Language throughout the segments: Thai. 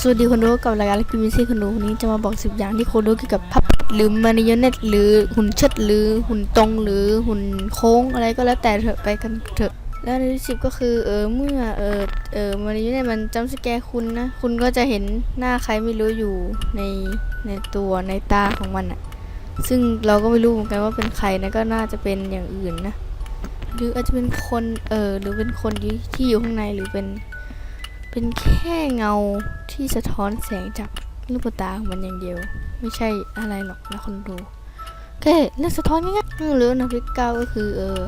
สวัสดีคนดูกับรายการกิวิซี่คนดูวันนี้จะมาบอกสิบอย่างที่คนรู้เกี่ยวกับพับหรือมานิโยเนตหรือหุ่นเชิดหรือหุ่นตรงหรือหุ่นโค้งอะไรก็แล้วแต่เถอะไปกันเถอะ แล้วในที่สิบก็คือเออเมื่อเออเออมานิโยเนตมันจำสแกคุณนะ คุณก็จะเห็นหน้าใครไม่รู้อยู่ในในตัวในตาของมันอะซึ่งเราก็ไม่รู้เหมือนกันว่าเป็นใครนะก็น่าจะเป็นอย่างอื่นนะ หรืออาจจะเป็นคนเออหรือเป็นคนที่อยู่ข้างในหรือเป็น เป็นแค่เงาที่สะท้อนแสงจากลูกตาของมันอย่างเดียว ไม่ใช่อะไรหรอกนะคนดูแค่เลือกสะท้อนง่ายๆหรือนะพิกเก้าก็คือเออ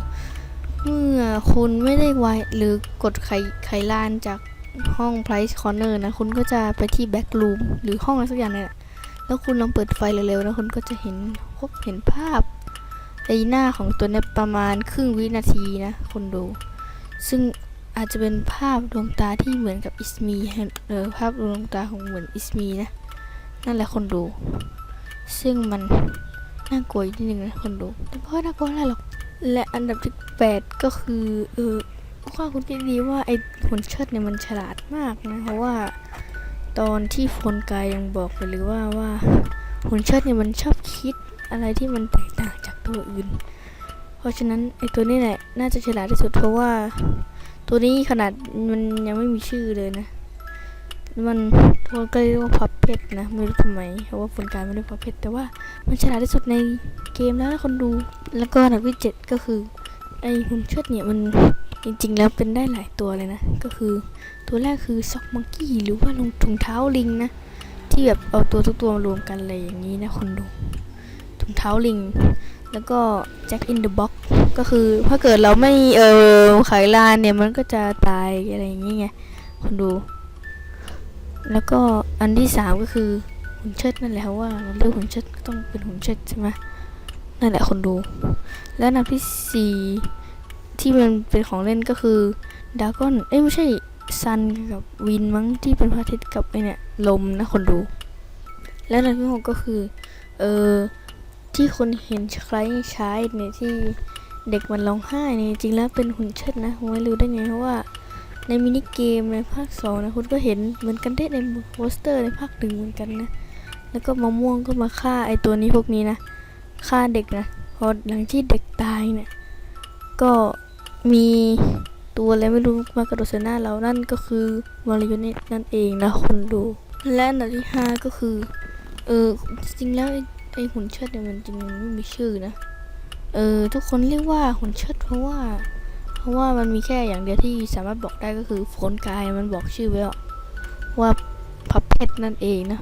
เมื่อคุณไม่ได้ไวหรือกดไขไขลานจากห้อง Price Corner นะ คุณก็จะไปที่ Back Room หรือห้องอะไรสักอย่างนี่แหละแล้วคุณลองเปิดไฟเร็วๆนะคุณก็จะเห็นพบเห็นภาพไอหน้าของตัวนี้ประมาณครึ่งวินาทีนะ คนดู ซึ่ง อาจจะเป็นภาพดวงตาที่เหมือนกับอิสมีเออภาพดวงตาของเหมือนอิสมีนะ นั่นแหละคนดู ซึ่งมันน่ากลัวอีกนิดนึงนะคนดู แต่ก็น่ากลัวอะไรหรอก และอันดับที่แปดก็คือเออว่าคุณคิดดีว่าไอ้หุ่นเชิดเนี่ยมันฉลาดมากนะเพราะว่า ตอนที่โฟนกายยังบอกไปเลยว่าว่าหุ่นเชิดเนี่ยมันชอบคิดอะไรที่มันแตกต่างจากตัวอื่น เพราะฉะนั้นไอตัวนี้แหละน่าจะฉลาดที่สุดเพราะว่า ตัวนี้ขนาดมันยังไม่มีชื่อเลยนะ มันตัวก็เรียกว่าพับเพชรนะไม่รู้ทำไมเพราะว่าผลการไม่ได้พับเพชรแต่ว่ามันฉลาดที่สุดในเกมแล้วนะคนดูแล้วก็อันดับที่เจ็ดก็คือไอหุ่นเชิดเนี่ยมันจริงๆแล้วเป็นได้หลายตัวเลยนะ ก็คือตัวแรกคือซ็อกมังกี้หรือว่าลงถุงเท้าลิงนะที่แบบเอาตัวทุกตัวมารวมกันอะไรอย่างนี้นะคนดูถุงเท้าลิง แล้วก็แจ็คอินเดอะบ็อกก็คือถ้าเกิดเราไม่เออไขลานเนี่ยมันก็จะตายอะไรอย่างเงี้ยไงคนดู แล้วก็อันที่สามก็คือหุ่นเชิดนั่นแหละว่าเราเลือกหุ่นเชิดก็ต้องเป็นหุ่นเชิดใช่ไหมนั่นแหละคนดู และอันดับที่สี่ที่มันเป็นของเล่นก็คือดาก้อนเอ้ยไม่ใช่ซันกับวินมั้งที่เป็นพระอาทิตย์กับไอเนี่ยลมนะคนดู และอันดับที่หกก็คือเออ ที่คนเห็นใครใช้เนี่ยที่เด็กมันร้องไห้เนี่ยจริงแล้วเป็นหุ่นเชิดนะผมไม่รู้ได้ไงเพราะว่าในมินิเกมในภาคสองนะคุณก็เห็นเหมือนกันได้ในโปสเตอร์ในภาคหนึ่งเหมือนกันนะ แล้วก็มะม่วงก็มาฆ่าไอตัวนี้พวกนี้นะฆ่าเด็กนะพอหลังที่เด็กตายเนี่ยก็มีตัวอะไรไม่รู้มากระโดดใส่หน้าเรานั่นก็คือวอลยูเนตนั่นเองนะคนดู และอันดับที่ห้าก็คือเออจริงแล้ว ไอ้ไอหุ่นเชิดเนี่ยมันจริงไม่มีชื่อนะ เออทุกคนเรียกว่าหุ่นเชิดเพราะว่า เพราะว่ามันมีแค่อย่างเดียวที่สามารถบอกได้ก็คือโฟนกายมันบอกชื่อไว้อะว่าพับเพชรนั่นเองนะ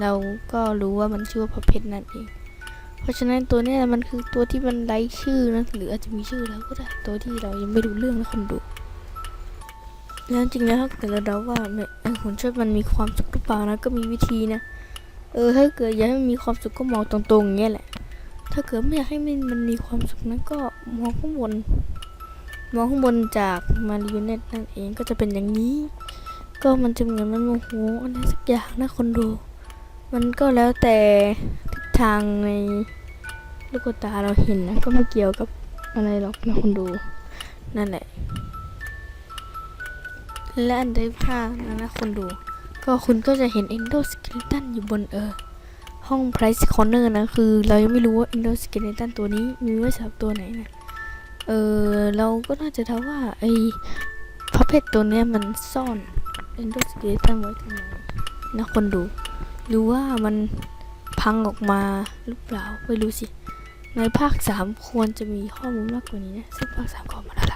เราก็รู้ว่ามันชื่อว่าพับเพชรนั่นเอง เพราะฉะนั้นตัวนี้มันคือตัวที่มันไร้ชื่อนะหรืออาจจะมีชื่อแล้วก็ได้ตัวที่เรายังไม่รู้เรื่องนะคนดูแล้วจริงแล้วถ้าเกิดเราเดาว่าไอ้หุ่นเชิดมันมีความสุขหรือเปล่านะก็มีวิธีนะ เออถ้าเกิดอยากให้มันมีความสุขก็มองตรงๆอย่างเงี้ยแหละ ถ้าเกิดไม่อยากให้มันมันมีความสุขนะก็มองข้างบน มองข้างบนจากมาริโอเนตนั่นเองก็จะเป็นอย่างนี้ ก็มันจะเหมือนมันโมโหอะไรสักอย่างนะคนดู มันก็แล้วแต่ทิศทางในลูกตาเราเห็นนะก็ไม่เกี่ยวกับอะไรหรอกนะคนดูนั่นแหละ และอันที่ห้านะนะคนดู ก็คุณก็จะเห็นเอนโดสเกเลตันอยู่บนเออห้อง Price Corner นะ คือเรายังไม่รู้ว่า Endoskeleton ตัวนี้มีไว้สำหรับตัวไหนนะ เออเราก็น่าจะเท่าว่าไอ้พับเพชตัวเนี้ยมันซ่อน Endoskeleton ไว้ตรงไหนนะคนดู หรือว่ามันพังออกมาหรือเปล่าไม่รู้สิ ในภาค 3 ควรจะมีข้อมูลมากกว่านี้นะ ซึ่งภาค 3 ก็ออกมาแล้ว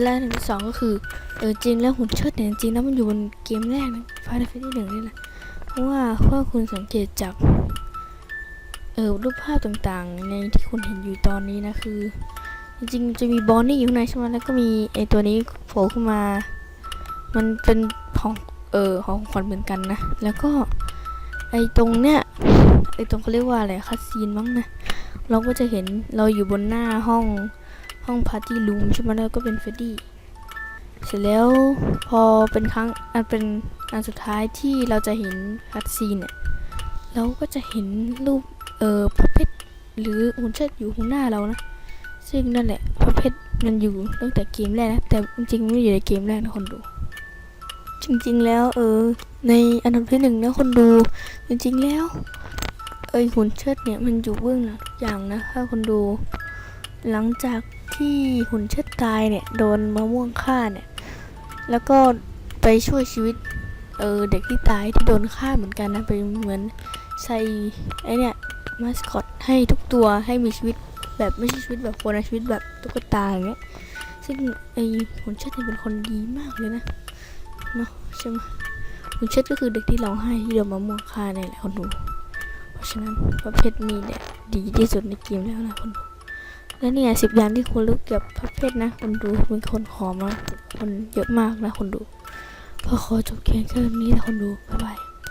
และอันที่สองก็คือเออจริงแล้วหุ่นเชิดเนี่ยจริงแล้วมันอยู่บนเกมแรกนะ Final Fantasy หนึ่งนี่แหละเพราะว่าถ้าคุณสังเกตจากเออรูปภาพต่างๆ ในที่คุณเห็นอยู่ตอนนี้นะคือ จริงๆจะมีบอนนี่อยู่ข้างในใช่ไหมแล้วก็มีไอตัวนี้โผล่ขึ้นมา มันเป็นของเออของขวัญเหมือนกันนะ แล้วก็ไอตรงเนี้ยไอตรงเขาเรียกว่าอะไรคัสซีนมั้งนะเราก็จะเห็นเราอยู่บนหน้าห้อง ห้องพาร์ตี้รูมใช่ไหมแล้วก็เป็นเฟดดี้เสร็จแล้วพอเป็นครั้งอันเป็นอันสุดท้ายที่เราจะเห็นคัดซีนเนี่ยเราก็จะเห็นรูปเอ่อพระเพชรหรือหุ่นเชิดอยู่ข้างหน้าเรานะซึ่งนั่นแหละพระเพชรมันอยู่ตั้งแต่เกมแรกนะแต่จริงๆม่ได้อยู่ในเกมแรกนะคนดู จริง ๆ แล้วเออในอันดับที่หนึ่งนะคนดู จริง ๆ แล้ว เอ้ยหุ่นเชิดเนี่ยมันอยู่เบื้องหลังทุกอย่างนะถ้าคนดู หลังจากที่หุ่นเชิดตายเนี่ยโดนมะม่วงฆ่าเนี่ยแล้วก็ไปช่วยชีวิตเออเด็กที่ตายที่โดนฆ่าเหมือนกันนะไปเหมือนใส่ไอเนี่ยมาสคอตให้ทุกตัวให้มีชีวิตแบบไม่ใช่ชีวิตแบบคนนะชีวิตแบบตุ๊กตาอย่างเงี้ยซึ่งไอหุ่นเชิดเนี่ยเป็นคนดีมากเลยนะเนาะใช่ไหมหุ่นเชิดก็คือเด็กที่ร้องไห้ที่โดนมะม่วงฆ่าเนี่ยแหละคนดูเพราะฉะนั้นประเภทมีเนี่ยดีที่สุดในเกมแล้วนะคนดู และเนี่ยสิบอย่างที่คุณรู้เกี่ยวกับพระเพศนะคนดูเป็นคนขอมาคนเยอะมากนะคนดูพอขอจบเพียงแค่นี้นะคนดูบ๊ายบาย